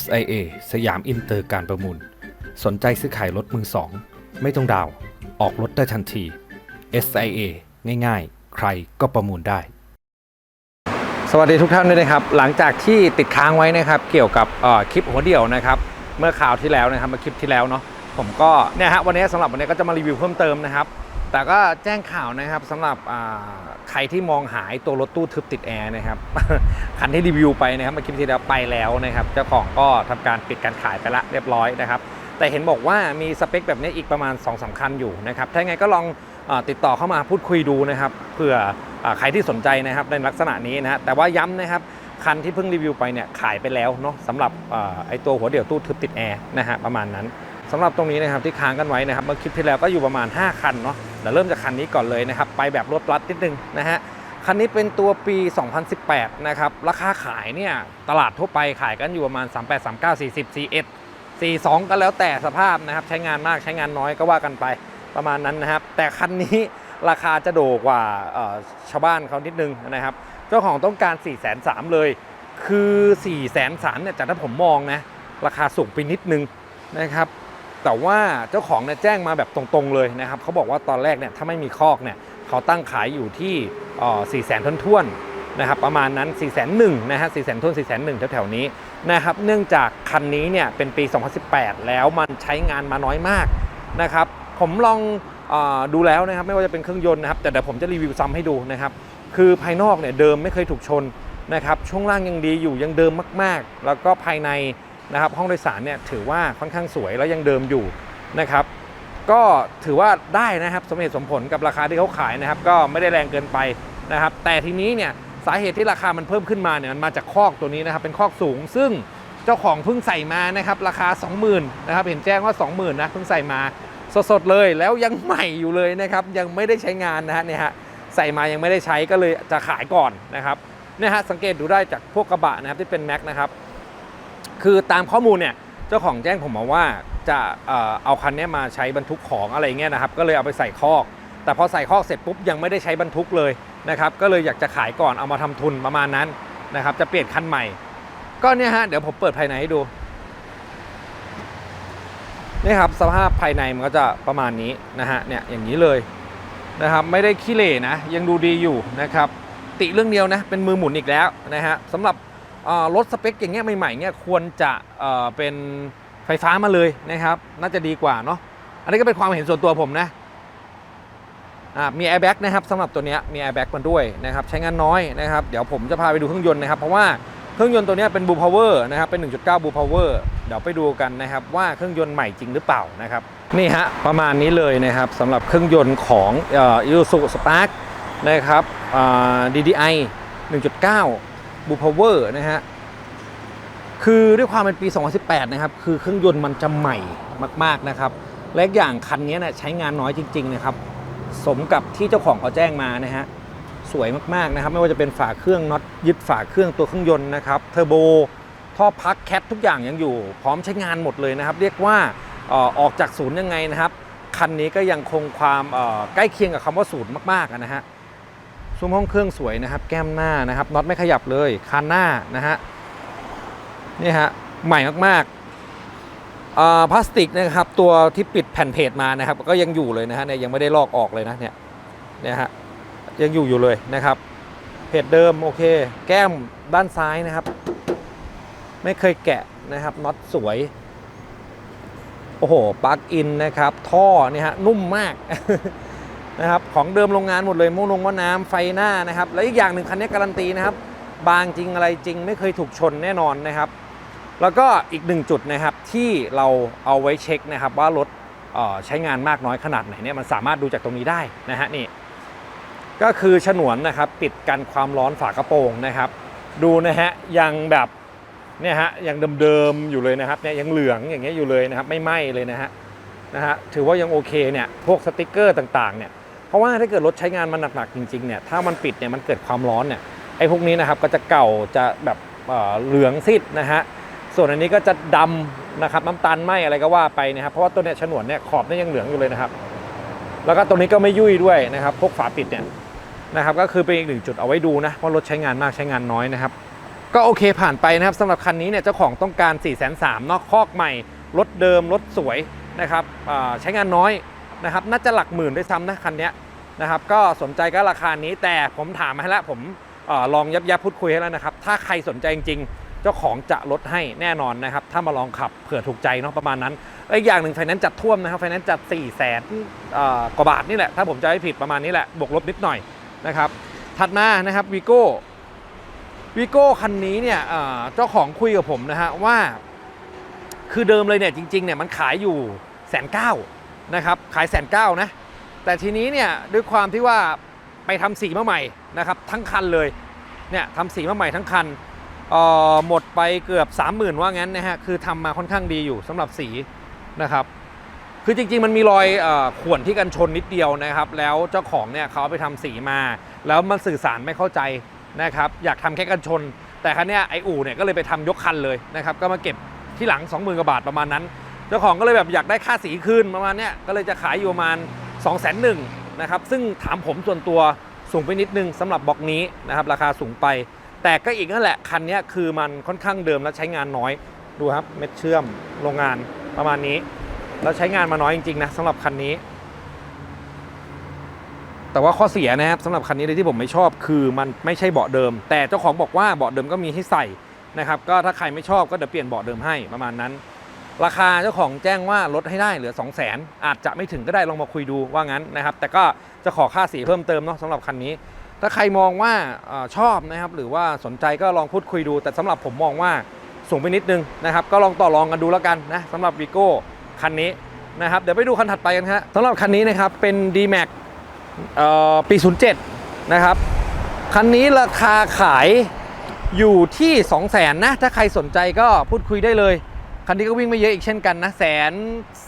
SIA สยามอินเตอร์การประมูล สนใจซื้อขายรถมือสอง ไม่ต้องดาว ออกรถได้ทันที SIA ง่ายๆ ใครก็ประมูลได้ สวัสดีทุกท่านด้วยนะครับ หลังจากที่ติดค้างไว้นะครับ เกี่ยวกับอ่อคลิปหัวเดี่ยวนะครับ เมื่อข่าวที่แล้วนะครับเมื่อคลิปที่แล้วเนาะ ผมก็เนี่ยฮะวันนี้สำหรับวันนี้ก็จะมารีวิวเพิ่มเติมนะครับ แต่ก็แจ้งข่าวนะครับสำหรับใครที่มองหาไอ้ตัวรถตู้ทึบติดแอร์นะครับคันที่รีวิวไปนะครับเมื่อคลิปที่แล้วไปแล้วนะครับ เจ้าของก็ทำการปิดการขายไปละเรียบร้อยนะครับ แต่เห็นบอกว่ามีสเปคแบบนี้อีกประมาณ2อสาคันอยู่นะครับถ้าไงก็ลองอติดต่อเข้ามาพูดคุยดูนะครับเผื่ออใครที่สนใจนะครับในลักษณะนี้นะฮะแต่ว่าย้ำนะครับคันที่เพิ่งรีวิวไปเนี่ยขายไปแล้วเนาะสำหรับอไอตัวหัวเดี่ยวตู้ทึบติดแอร์นะฮะประมาณนั้น สำหรับตรงนี้นะครับที่ค้างกันไว้นะครับเมื่อคลิปที่แล้วก็อยู่ประมาณ 5 คันเนาะเดี๋ยวเริ่มจากคันนี้ก่อนเลยนะครับไปแบบรวดรัดนิดนึงนะฮะคันนี้เป็นตัวปี 2018 นะครับ ราคาขายเนี่ย ตลาดทั่วไปขายกันอยู่ประมาณ 38 39 40 41 42 ก็แล้วแต่สภาพนะครับ ใช้งานมากใช้งานน้อยก็ว่ากันไปประมาณนั้นนะครับ แต่คันนี้ราคาจะโดกว่าชาวบ้านเขานิดนึงนะครับ เจ้าของต้องการ 4 3 0 0 0เลย คือ 4 3 0 0 0เนี่ยจากที่ผมมองนะ ราคาสูงไปนิดนึงนะครับ แต่ว่าเจ้าของเนี่ยแจ้งมาแบบตรงๆเลยนะครับเขาบอกว่าตอนแรกเนี่ยถ้าไม่มีคอกเนี่ยเขาตั้งขายอยู่ที่4 0 0 0 0 0ท้วนๆนะครับประมาณนั้น4 0 0 0 0 0นะฮะ4 0 0 0 0 0ท้วน4 0 0 0 0แถวๆนี้นะครับเนื่องจากคันนี้เนี่ยเป็นปี 2018 แล้วมันใช้งานมาน้อยมากนะครับผมลองอดูแล้วนะครับไม่ว่าจะเป็นเครื่องยนต์นะครับแต่เดี๋ยวผมจะรีวิวซ้ำให้ดูนะครับคือภายนอกเนี่ยเดิมไม่เคยถูกชนนะครับช่วงล่างยังดีอยู่ยังเดิมมากๆ แล้วก็ภายใน นะครับห้องโดยสารเนี่ยถือว่าค่อนข้างสวยแล้วยังเดิมอยู่นะครับก็ถือว่าได้นะครับสมเหตุสมผลกับราคาที่เขาขายนะครับ ก็ไม่ได้แรงเกินไปนะครับ แต่ทีนี้เนี่ยสาเหตุที่ราคามันเพิ่มขึ้นมาเนี่ยมันมาจากคอกตัวนี้นะครับเป็นคอกสูง ซึ่งเจ้าของเพิ่งใส่มานะครับราคา 20,000นะครับเห็นแจ้งว่า 20,000นะเพิ่งใส่มาสดๆเลยแล้วยังใหม่อยู่เลยนะครับยังไม่ได้ใช้งานนะฮะเนี่ยฮะใส่มายังไม่ได้ใช้ก็เลยจะขายก่อนนะครับเนี่ยฮะสังเกตดูได้จากพวกกระบะนะครับที่เป็นแม็กนะครับ คือตามข้อมูลเนี่ยเจ้าของแจ้งผมมาว่าจะเอ่อเอาคันนี้มาใช้บรรทุกของอะไรเงี้ยนะครับ ก็เลยเอาไปใส่คอก แต่พอใส่คอกเสร็จปุ๊บยังไม่ได้ใช้บรรทุกเลยนะครับ ก็เลยอยากจะขายก่อนเอามาทำทุนประมาณนั้นนะครับ จะเปลี่ยนคันใหม่ ก็เนี่ยฮะเดี๋ยวผมเปิดภายในให้ดูนี่ครับสภาพภายในมันก็จะประมาณนี้นะฮะเนี่ยอย่างนี้เลยนะครับไม่ได้ขี้เหร่นะยังดูดีอยู่นะครับติเรื่องเดียวนะเป็นมือหมุนอีกแล้วนะฮะสำหรับ รถสเปคอย่างเงี้ยใหม่ๆเงี้ยควรจะเป็นไฟฟ้ามาเลยนะครับ น่าจะดีกว่าเนาะอันนี้ก็เป็นความเห็นส่วนตัวผมนะมีแอร์แบ็กนะครับสำหรับตัวนี้มีแอร์แบ็กมาด้วยนะครับใช้งานน้อยนะครับ เดี๋ยวผมจะพาไปดูเครื่องยนต์นะครับ เพราะว่าเครื่องยนต์ตัวนี้เป็นบูพาวเวอร์นะครับเป็น 1.9บูพาวเวอร์เดี๋ยวไปดูกันนะครับ ว่าเครื่องยนต์ใหม่จริงหรือเปล่านะครับนี่ฮะประมาณนี้เลยนะครับสำหรับเครื่องยนต์ของอิซูซูสปาร์กนะครับดีดีไอ1.9 บูพาวเวอร์นะฮะ คือด้วยความเป็นปี 2018 นะครับ คือเครื่องยนต์มันจะใหม่มาก ๆ นะครับ และอย่างคันนี้นะใช้งานน้อยจริง ๆ นะครับ สมกับที่เจ้าของเขาแจ้งมานะฮะ สวยมาก ๆ นะครับ ไม่ว่าจะเป็นฝาเครื่องน็อตยึดฝาเครื่องตัวเครื่องยนต์นะครับเทอร์โบท่อพักแคททุกอย่างยังอยู่ พร้อมใช้งานหมดเลยนะครับ เรียกว่าออกจากศูนย์ยังไงนะครับ คันนี้ก็ยังคงความใกล้เคียงกับคำว่าศูนย์มากๆนะฮะ ซุ้มห้องเครื่องสวยนะครับ แก้มหน้านะครับน็อตไม่ขยับเลยคานหน้านะฮะนี่ฮะใหม่มากๆพลาสติกนะครับตัวที่ปิดแผ่นเพจมานะครับ ก็ยังอยู่เลยนะฮะเนี่ยยังไม่ได้ลอกออกเลยนะเนี่ยเนี่ยฮะยังอยู่อยู่เลยนะครับ เพจเดิมโอเค แก้มด้านซ้ายนะครับ ไม่เคยแกะนะครับน็อตสวยโอ้โหปลั๊กอินนะครับ ท่อเนี่ยฮะนุ่มมาก นะครับของเดิมโรงงานหมดเลยมุ้งลงว่าน้ำไฟหน้านะครับและอีกอย่างหนึ่งคันนี้การันตีนะครับ บางจริงอะไรจริงไม่เคยถูกชนแน่นอนนะครับ แล้วก็อีกหนึ่งจุดนะครับที่เราเอาไว้เช็คนะครับ ว่ารถใช้งานมากน้อยขนาดไหนเนี่ยมันสามารถดูจากตรงนี้ได้นะฮะนี่ก็คือฉนวนนะครับปิดกันความร้อนฝากระโปรงนะครับ ดูนะฮะยังแบบเนี่ยฮะยังเดิมๆอยู่เลยนะครับเนี่ยยังเหลืองอย่างเงี้ยอยู่เลยนะครับไม่ไหม้เลยนะฮะนะฮะถือว่ายังโอเคเนี่ยพวกสติกเกอร์ต่างๆเนี่ย เพราะว่าถ้าเกิดรถใช้งานมันหนักๆจริงๆเนี่ยถ้ามันปิดเนี่ยมันเกิดความร้อนเนี่ยไอ้พวกนี้นะครับก็จะเก่าจะแบบเเหลืองซีดนะฮะส่วนอันนี้ก็จะดำนะครับน้ำตาลไหมอะไรก็ว่าไปนะครับเพราะว่าตัวเนี้ยฉนวนเนี่ยขอบเนี่ยยังเหลืองอยู่เลยนะครับ แล้วก็ตรงนี้ก็ไม่ยุ่ยด้วยนะครับพวกฝาปิดเนี่ยนะครับก็คือเป็นอีกหนึ่งจุดเอาไว้ดูนะว่ารถใช้งานมากใช้งานน้อยนะครับก็โอเคผ่านไปนะครับสำหรับคันนี้เนี่ยเจ้าของต้องการ4 3 0 0 0เนาะคอกใหม่รถเดิมรถสวยนะครับใช้งานน้อย นะครับน่าจะหลักหมื่นด้วยซ้ำนะคันนี้นะครับก็สนใจก็ราคานี้แต่ผมถามมาให้แล้วผมออลองยับยับพูดคุยให้แล้วนะครับ ถ้าใครสนใจจริงๆ เจ้าของจะลดให้แน่นอนนะครับ ถ้ามาลองขับเผื่อถูกใจเนาะประมาณนั้นแล้อีกอย่างหนึ่งไฟแนนซ์จัดท่วมนะครับไฟแนนซ์จัด4 0 0แสนกว่าบาทนี่แหละถ้าผมจะไม่ผิดประมาณนี้แหละบวกลบนิดหน่อยนะครับถัดมานะครับวีโก้วีโก้คันนี้เนี่ยเจ้าของคุยกับผมนะฮะว่า คือเดิมเลยเนี่ยจริงๆเนี่ยมันขายอยู่แสนเก้า นะครับขายแสนเก้านะ แต่ทีนี้เนี่ยด้วยความที่ว่าไปทำสีมาใหม่นะครับทั้งคันเลยเนี่ยทำสีมาใหม่ทั้งคันออหมดไปเกือบ 30,000 ว่างั้นนะฮะคือทำมาค่อนข้างดีอยู่สำหรับสีนะครับคือจริงๆมันมีรอยอข่วนที่กันชนนิดเดียวนะครับ แล้วเจ้าของเนี่ยเขาเอาไปทำสีมา แล้วมันสื่อสารไม่เข้าใจนะครับอยากทำแค่กันชน แต่คันเนี้ยไออู่เนี่ยก็เลยไปทำยกคันเลยนะครับก็มาเก็บที่หลัง 20,000กว่าบาทประมาณนั้น เจ้าของก็เลยแบบอยากได้ค่าสีคืนประมาณเนี้ยก็เลยจะขายอยู่ประมาณ 2 0 0 0 0 0นะครับซึ่งถามผมส่วนตัวสูงไปนิดนึงสำหรับบล็อกนี้นะครับราคาสูงไป แต่ก็อีกนั่นแหละคันนี้คือมันค่อนข้างเดิมและใช้งานน้อยดูครับเม็ดเชื่อมโรงงานประมาณนี้ แล้วใช้งานมาน้อยจริงๆนะสำหรับคันนี้ แต่ว่าข้อเสียนะครับสำหรับคันนี้เลยที่ผมไม่ชอบคือมันไม่ใช่เบาะเดิม แต่เจ้าของบอกว่าเบาะเดิมก็มีให้ใส่นะครับก็ถ้าใครไม่ชอบก็เดี๋ยวเปลี่ยนเบาะเดิมให้ประมาณนั้น ราคาเจ้าของแจ้งว่าลดให้ได้เหลือ 2 0 0 0 0 0อาจจะไม่ถึงก็ได้ลองมาคุยดูว่างั้นนะครับ แต่ก็จะขอค่าสีเพิ่มเติมเนาะสำหรับคันนี้ ถ้าใครมองว่าอชอบนะครับ หรือว่าสนใจก็ลองพูดคุยดู แต่สำหรับผมมองว่าสูงไปนิดนึงนะครับ ก็ลองต่อรองกันดูแล้วกันนะสำหรับวีโก้คันนี้นะครับเดี๋ยวไปดูคันถัดไปกันครับสำหรับคันนี้นะครับเป็น D-Max ปี 07 นะครับ คันนี้ราคาขายอยู่ที่ 2 0 0 0 0นนะ ถ้าใครสนใจก็พูดคุยได้เลย คันนี้ก็วิ่งไม่เยอะอีกเช่นกันนะแสน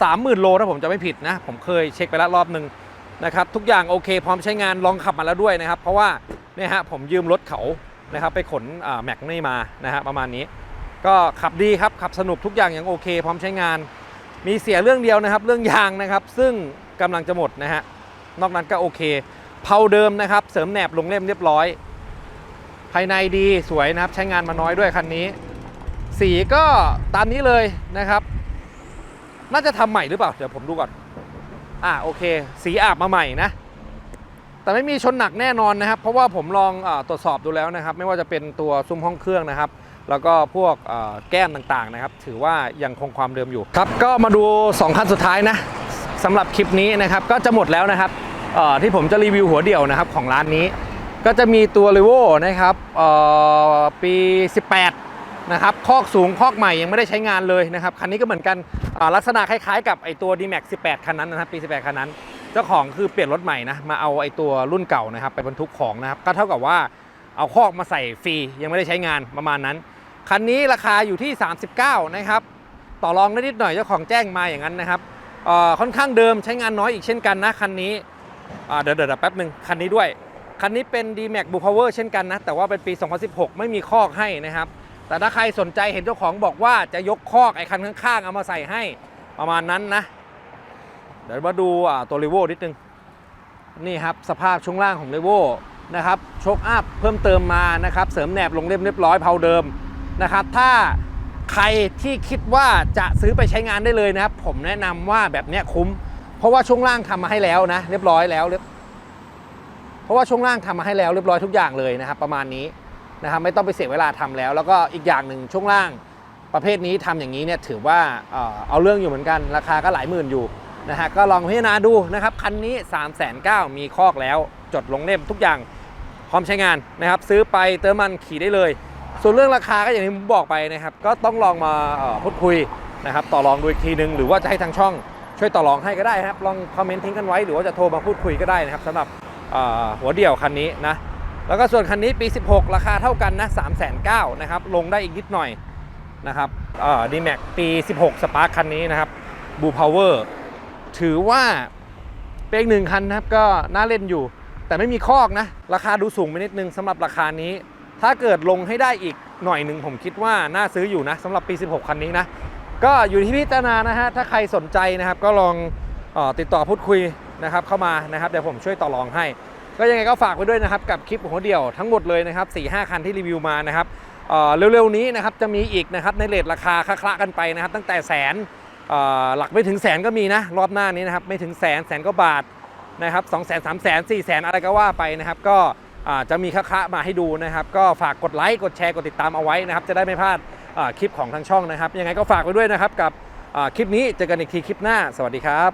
สามหมื่นโลถ้าผมจะไม่ผิดนะ ผมเคยเช็คไปแล้วรอบหนึ่งนะครับทุกอย่างโอเค พร้อมใช้งานลองขับมาแล้วด้วยนะครับ เพราะว่าเนี่ยฮะผมยืมรถเขานะครับไปขนแม็กนี่มานะฮะประมาณนี้ ก็ขับดีครับขับสนุกทุกอย่างยังโอเค พร้อมใช้งาน มีเสียเรื่องเดียวนะครับ เรื่องยางนะครับ ซึ่งกำลังจะหมดนะฮะนอกนั้นก็โอเคเพาเดิมนะครับ เสริมแหนบลงเล่มเรียบร้อย ภายในดีสวยนะครับ ใช้งานมาน้อยด้วยคันนี้ สีก็ตามนี้เลยนะครับ น่าจะทำใหม่หรือเปล่า เดี๋ยวผมดูก่อน อ่าโอเค สีอาบมาใหม่นะ แต่ไม่มีชนหนักแน่นอนนะครับ เพราะว่าผมลองอตรวจสอบดูแล้วนะครับ ไม่ว่าจะเป็นตัวซุ้มห้องเครื่องนะครับ แล้วก็พวกแก้มต่างๆนะครับ ถือว่ายังคงความเดิมอยู่ครับ ก็มาดู 2 คันสุดท้ายนะสำหรับคลิปนี้นะครับ ก็จะหมดแล้วนะครับที่ผมจะรีวิวหัวเดี่ยวนะครับของร้านนี้ ก็จะมีตัว r e v o นะครับปี 18 นะครับคอกสูงคอกใหม่ยังไม่ได้ใช้งานเลยนะครับ คันนี้ก็เหมือนกันลักษณะคล้ายๆกับไอตัว D-Max 18 คันนั้นนะครับปี 18 คันนั้น เจ้าของคือเปลี่ยนรถใหม่นะมาเอาไอตัวรุ่นเก่านะครับไปบรรทุกของนะครับก็เท่ากับว่าเอาคอกมาใส่ฟรียังไม่ได้ใช้งานประมาณนั้น คันนี้ราคาอยู่ที่ 39 นะครับต่อรองได้นิดหน่อยเจ้าของแจ้งมาอย่างนั้นนะครับค่อนข้างเดิมใช้งานน้อยอีกเช่นกันนะคันนี้เดี๋ยวเดี๋ยวแป๊บหนึ่งคันนี้ด้วย คันนี้เป็น D-Max Blue Power เช่นกันนะแต่ว่าเป็นปี 2016 ไม่มีคอกให้นะครับ แต่ถ้าใครสนใจเห็นเจ้าของบอกว่าจะยกคอกไอ้คันข้างๆเอามาใส่ให้ประมาณนั้นนะ เดี๋ยวมาดูอ่าตัวรีโวนิดนึง นี่ครับสภาพช่วงล่างของรีโวนะครับโชคอัพเพิ่มเติมมานะครับเสริมแหนบลงเล่มเรียบร้อยเพาเดิมนะครับ ถ้าใครที่คิดว่าจะซื้อไปใช้งานได้เลยนะครับ ผมแนะนำว่าแบบเนี้ยคุ้ม เพราะว่าช่วงล่างทำมาให้แล้วนะ เรียบร้อยแล้วเรียบเพราะว่าช่วงล่างทำมาให้แล้วเรียบร้อยทุกอย่างเลยนะครับ ประมาณนี้ นะครับไม่ต้องไปเสียเวลาทำแล้ว แล้วก็อีกอย่างหนึ่งช่วงล่างประเภทนี้ทำอย่างนี้เนี่ยถือว่าเอาเรื่องอยู่เหมือนกันราคาก็หลายหมื่นอยู่นะฮะก็ลองพิจารณาดูนะครับคันนี้ 3 9 0 0 0มีคอกแล้วจดลงเล่มทุกอย่างพร้อมใช้งานนะครับ ซื้อไปเติมมันขี่ได้เลย ส่วนเรื่องราคาก็อย่างที่ผมบอกไปนะครับ ก็ต้องลองมาพูดคุยนะครับต่อรองดูอีกทีนึง หรือว่าจะให้ทางช่องช่วยต่อรองให้ก็ได้นะครับลองคอมเมนต์ทิ้งกันไว้หรือว่าจะโทรมาพูดคุยก็ได้นะครับสำหรับหัวเดี่ยวคันนี้นะ แล้วก็ส่วนคันนี้ปี 16 ราคาเท่ากันนะ3 9 0 0 0นะครับ ลงได้อีกนิดหน่อยนะครับดีแม็กปี 16สปาร์คคันนี้นะครับบูพาวเวอร์ถือว่าเป็นอีกหนึ่งคันนะครับก็น่าเล่นอยู่ แต่ไม่มีคอกนะ ราคาดูสูงไปนิดนึงสำหรับราคานี้ ถ้าเกิดลงให้ได้อีกหน่อยหนึ่งผมคิดว่าน่าซื้ออยู่นะสำหรับปี 16 คันนี้นะ ก็อยู่ที่พิจารณานะฮะถ้าใครสนใจนะครับก็ลองออติดต่อพูดคุยนะครับเข้ามานะครับเดี๋ยวผมช่วยต่อรองให้ ก็ยังไงก็ฝากไว้ด้วยนะครับกับคลิปหัวเดี่ยวทั้งหมดเลยนะครับ4 5คันที่รีวิวมานะครับเเร็วๆนี้นะครับจะมีอีกนะครับในเลทราคาคละกันไปนะครับ ตั้งแต่แสนหลักไม่ถึงแสนก็มีนะรอบหน้านี้นะครับไม่ถึงแสนแสนก็บาทนะครับสองแสนสามแสนสี่แสนอะไรก็ว่าไปนะครับก็จะมีคละมาให้ดูนะครับ ก็ฝากกดไลค์กดแชร์กดติดตามเอาไว้นะครับ จะได้ไม่พลาดคลิปของทางช่องนะครับ ยังไงก็ฝากไว้ด้วยนะครับกับคลิปนี้เจอกันอีกทีคลิปหน้า สวัสดีครับ